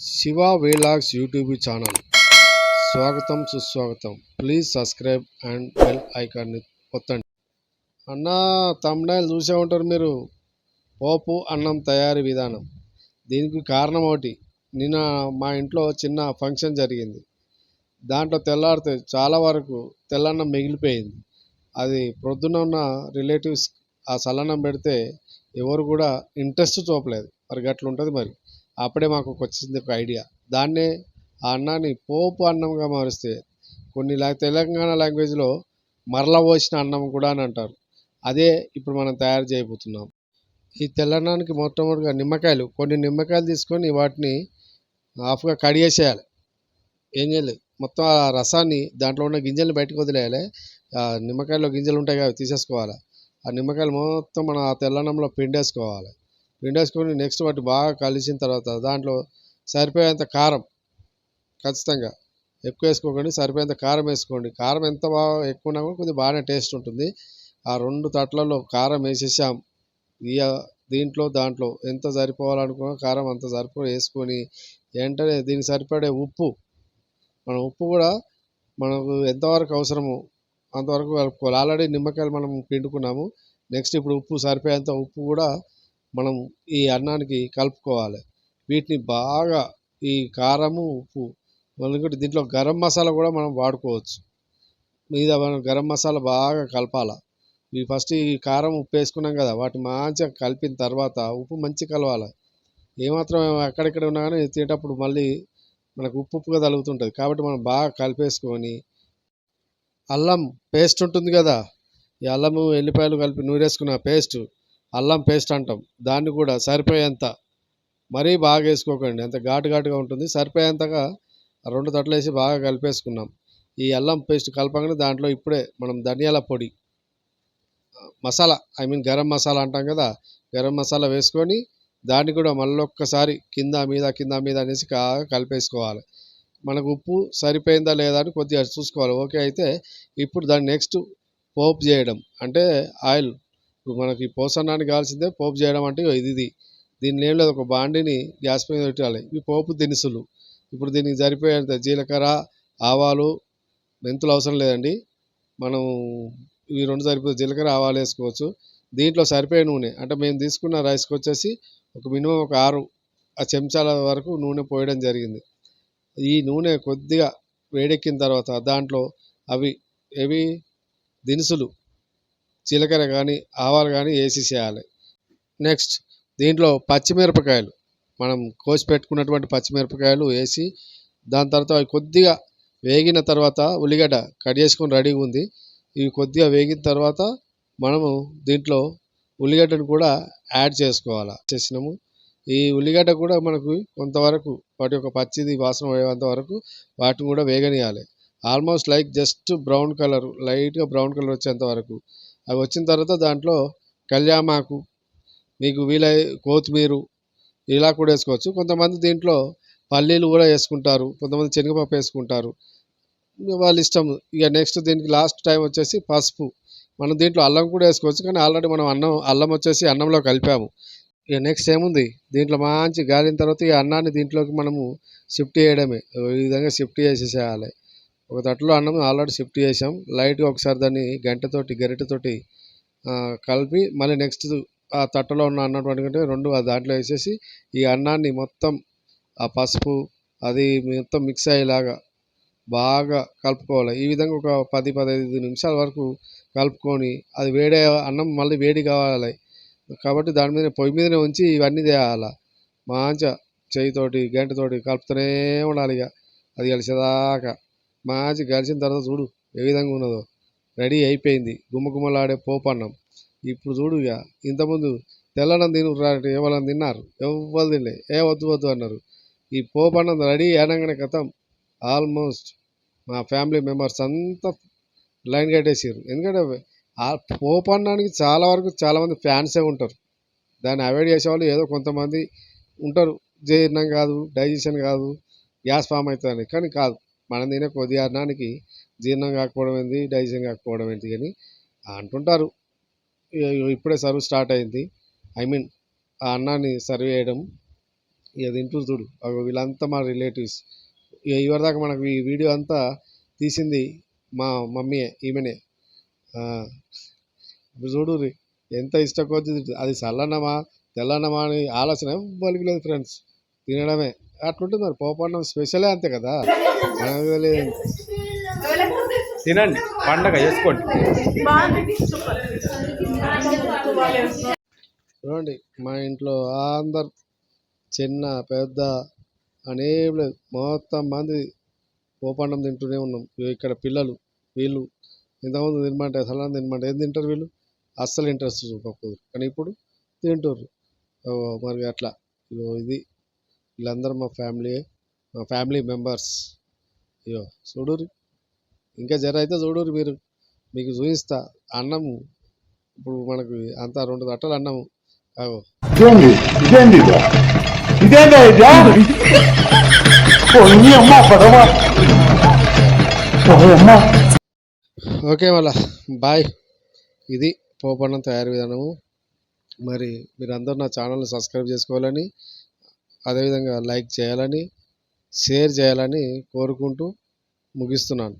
Shiva vlogs YouTube channel. స్వాగతం సుస్వాగతం. Please subscribe and bell ఐకాన్ని కొత్తండి అన్న తమ్ముళ్ళు చూసే ఉంటారు మీరు? పోపు అన్నం తయారీ విధానం. దీనికి కారణం ఒకటి నిన్న మా ఇంట్లో చిన్న ఫంక్షన్ జరిగింది. దాంట్లో తెల్లారితే చాలా వరకు తెల్లన్నం మిగిలిపోయింది. అది ప్రొద్దున ఉన్న రిలేటివ్స్ ఆ చల్లన్నం పెడితే ఎవరు కూడా ఇంట్రెస్ట్ చూపలేదు. మరి గట్లుంటుంది మరి. అప్పుడే మాకు వచ్చింది ఒక ఐడియా. దాన్నే ఆ అన్నాన్ని పోపు అన్నంగా మారిస్తే కొన్ని తెలంగాణ లాంగ్వేజ్లో మరల పోసిన అన్నం కూడా అని అంటారు. అదే ఇప్పుడు మనం తయారు చేయబోతున్నాం. ఈ తెల్లన్నానికి మొట్టమొదటిగా నిమ్మకాయలు కొన్ని నిమ్మకాయలు తీసుకొని వాటిని హాఫ్గా కడిగేసేయాలి ఏం చేయలేదు మొత్తం ఆ రసాన్ని దాంట్లో ఉన్న గింజల్ని బయటకు వదిలేయాలి. ఆ నిమ్మకాయలో గింజలు ఉంటాయి కదా తీసేసుకోవాలి. ఆ నిమ్మకాయలు మొత్తం మనం ఆ తెల్లన్నంలో పిండేసుకోవాలి. పిండేసుకొని నెక్స్ట్ వాటి బాగా కలిసిన తర్వాత దాంట్లో సరిపోయేంత కారం ఖచ్చితంగా. ఎక్కువ వేసుకోకండి సరిపోయేంత కారం వేసుకోండి. కారం ఎంత బాగా ఎక్కువ ఉన్నా కూడా కొద్దిగా బాగానే టేస్ట్ ఉంటుంది. ఆ రెండు తట్లలో కారం వేసేసాం. ఇక దీంట్లో దాంట్లో ఎంత సరిపోవాలనుకున్నా కారం అంత సరిపో వేసుకొని వెంటనే దీనికి సరిపడే ఉప్పు. మనం ఉప్పు కూడా మనకు ఎంతవరకు అవసరమో అంతవరకు కలుపుకోవాలి ఆల్రెడీ నిమ్మకాయలు మనం పిండుకున్నాము. నెక్స్ట్ ఇప్పుడు ఉప్పు సరిపోయేంత ఉప్పు కూడా మనం ఈ అన్నానికి కలుపుకోవాలి. వీటిని బాగా ఈ కారము ఉప్పు మళ్ళీ దీంట్లో గరం మసాలా కూడా మనం వాడుకోవచ్చు. మీద మనం గరం మసాలా బాగా కలపాలి. ఈ ఫస్ట్ ఈ కారం ఉప్పు వేసుకున్నాం కదా వాటి మంచిగా కలిపిన తర్వాత ఉప్పు మంచిగా కలవాలి. ఏమాత్రం అక్కడిక్కడ ఉన్నా కానీ తినేటప్పుడు మళ్ళీ మనకు ఉప్పు ఉప్పుగా తగులుతుంటుంది. కాబట్టి మనం బాగా కలిపేసుకొని అల్లం పేస్ట్ ఉంటుంది కదా ఈ అల్లము ఎల్లిపాయలు కలిపి నూరేసుకున్న పేస్ట్ అల్లం పేస్ట్ అంటాం. దాన్ని కూడా సరిపోయేంత మరీ బాగా వేసుకోకండి. అంత ఘాటు ఘాటుగా ఉంటుంది. సరిపోయేంతగా రెండు తట్లు వేసి బాగా కలిపేసుకున్నాం. ఈ అల్లం పేస్ట్ కలపగానే దాంట్లో ఇప్పుడే మనం ధనియాల పొడి మసాలా ఐ మీన్ గరం మసాలా అంటాం కదా గరం మసాలా వేసుకొని దాన్ని కూడా మళ్ళీ ఒక్కసారి కింద మీద కింద మీద అనేసి బాగా కలిపేసుకోవాలి. మనకు ఉప్పు సరిపోయిందా లేదా అని కొద్దిగా చూసుకోవాలి. ఓకే అయితే ఇప్పుడు దాన్ని నెక్స్ట్ పోపు చేయడం. అంటే ఆయిల్ ఇప్పుడు మనకి పోసన్నాన్ని కావాల్సిందే పోపు చేయడం అంటే ఇది ఇది. దీన్ని ఏం లేదు ఒక బాండిని గ్యాస్ మీద పెట్టాలి. ఇవి పోపు దినుసులు. ఇప్పుడు దీనికి సరిపోయేంత జీలకర్ర ఆవాలు మెంతులు అవసరం లేదండి. మనం ఇవి రెండు సరిపోయి జీలకర్ర ఆవాలు వేసుకోవచ్చు. దీంట్లో సరిపోయే నూనె అంటే మేము తీసుకున్న రైస్కి వచ్చేసి ఒక మినిమం ఒక ఆరు ఆ చెంచాల వరకు నూనె పోయడం జరిగింది. ఈ నూనె కొద్దిగా వేడెక్కిన తర్వాత దాంట్లో అవి ఏవి? దినుసులు. జీలకర్ర కానీ ఆవాలు కానీ వేసేసేయాలి నెక్స్ట్ దీంట్లో పచ్చిమిరపకాయలు. మనం కోసి పెట్టుకున్నటువంటి పచ్చిమిరపకాయలు వేసి దాని తర్వాత అవి కొద్దిగా వేగిన తర్వాత ఉల్లిగడ్డ కట్ చేసుకొని రెడీగా ఉంది. ఇవి కొద్దిగా వేగిన తర్వాత మనము దీంట్లో ఉల్లిగడ్డను కూడా యాడ్ చేసుకోవాలి. చేసినాము. ఈ ఉల్లిగడ్డ కూడా మనకు కొంతవరకు వాటి యొక్క పచ్చిది వాసన పోయేంత వరకు వాటిని కూడా వేగనియాలి almost like just brown colour లైట్గా బ్రౌన్ కలర్ వచ్చేంత వరకు. అవి వచ్చిన తర్వాత దాంట్లో కళ్యామాకు మీకు వీలై కొత్తిమీర ఇలా కూడా వేసుకోవచ్చు. కొంతమంది దీంట్లో పల్లీలు కూడా వేసుకుంటారు కొంతమంది శనగపప్పు వేసుకుంటారు. వాళ్ళ ఇష్టం. ఇక నెక్స్ట్ దీనికి లాస్ట్ టైం వచ్చేసి పసుపు. మనం దీంట్లో అల్లం కూడా వేసుకోవచ్చు కానీ ఆల్రెడీ మనం అన్నం అల్లం వచ్చేసి అన్నంలో కలిపాము. ఇక నెక్స్ట్ ఏముంది? దీంట్లో మంచి గాలిన తర్వాత ఈ అన్నాన్ని దీంట్లోకి మనము షిఫ్ట్ చేయడమే. ఈ విధంగా షిఫ్ట్ చేసేసేయాలి. ఒక తట్టులో అన్నం ఆల్రెడీ షిఫ్ట్ చేసాం. లైట్గా ఒకసారి దాన్ని గంటతోటి గరిటెతోటి కలిపి మళ్ళీ నెక్స్ట్ ఆ తట్టలో ఉన్న అన్నటువంటి వండుకుంటే రెండు ఆ దాంట్లో వేసేసి ఈ అన్నాన్ని మొత్తం ఆ పసుపు అది మొత్తం మిక్స్ అయ్యేలాగా బాగా కలుపుకోవాలి. ఈ విధంగా ఒక పది పదహైదు నిమిషాల వరకు కలుపుకొని అది వేడే అన్నం మళ్ళీ వేడి కావాలి. కాబట్టి దాని మీద పొయ్యి మీదనే ఉంచి ఇవన్నీ చేయాలి మంచిగా చేయితోటి గంటతోటి కలుపుతూనే ఉండాలి ఇక అది కలిసేదాకా. మంచిగా గడిచిన తర్వాత చూడు ఏ విధంగా ఉన్నదో. రెడీ అయిపోయింది. గుమ్మగుమ్మలాడే పోపన్నం. ఇప్పుడు చూడు ఇక ఇంతకుముందు తెల్లడం తిను ఎవరైనా తిన్నారు? ఎవ్వరు తినలే. ఏ వద్దు వద్దు అన్నారు. ఈ పోపన్నం రెడీ అనగానే కథం. ఆల్మోస్ట్ మా ఫ్యామిలీ మెంబర్స్ అంతా లైన్ కట్టేసారు ఎందుకంటే ఆ పోపన్నానికి చాలా వరకు చాలామంది ఫ్యాన్సే ఉంటారు. దాన్ని అవాయిడ్ చేసేవాళ్ళు ఏదో కొంతమంది ఉంటారు. జీర్ణం కాదు డైజెషన్ కాదు గ్యాస్ ఫామ్ అవుతుందని. కానీ కాదు. మనం తినే కొద్ది అన్నానికి జీర్ణం కాకపోవడం ఏంటి డైజెషన్ కాకపోవడం ఏంటి అని అంటుంటారు. ఇప్పుడే సర్వ్ స్టార్ట్ అయింది. ఐ మీన్ ఆ అన్నాన్ని సర్వ్ చేయడం ఇక తింటూ చూడు వీళ్ళంతా మా రిలేటివ్స్. ఇక ఇవరిదాకా మనకు ఈ వీడియో అంతా తీసింది మా మమ్మీయే ఈమెనే. ఇప్పుడు చూడు ఎంత ఇష్టకొద్ది అది చల్లన్నమా తెల్లన్నమా అని ఆలోచన ఎవ్వరికి లేదు ఫ్రెండ్స్. తినడమే. అట్లుంటుంది మరి. పోపన్నం స్పెషలే అంతే కదా. తినండి. పండగ చేసుకోండి. చూడండి మా ఇంట్లో అందరు చిన్న పెద్ద అనేం లేదు. మొత్తం మంది పోపన్నం తింటూనే ఉన్నాం. ఇక్కడ పిల్లలు వీళ్ళు ఇంతకుముందు తినమంటే అసలు తినమంటే ఏం తింటారు వీళ్ళు? అస్సలు ఇంట్రెస్ట్ చూపకూడదు కానీ ఇప్పుడు తింటారు మరి అట్లా. ఇది వీళ్ళందరూ మా ఫ్యామిలీ మా ఫ్యామిలీ మెంబర్స్. ఇగో చూడురి ఇంకా జర అయితే చూడురి మీరు. మీకు చూపిస్తా. అన్నము. ఇప్పుడు మనకు అంతా రెండు తట్టలు అన్నము. అమ్మ ఓకే మళ్ళా. బాయ్. ఇది పోపన్నం తయారీ విధానము. మరి మీరు అందరూ నా ఛానల్ని సబ్స్క్రైబ్ చేసుకోవాలని అదేవిధంగా లైక్ చేయాలని షేర్ చేయాలని కోరుకుంటూ ముగిస్తున్నాను.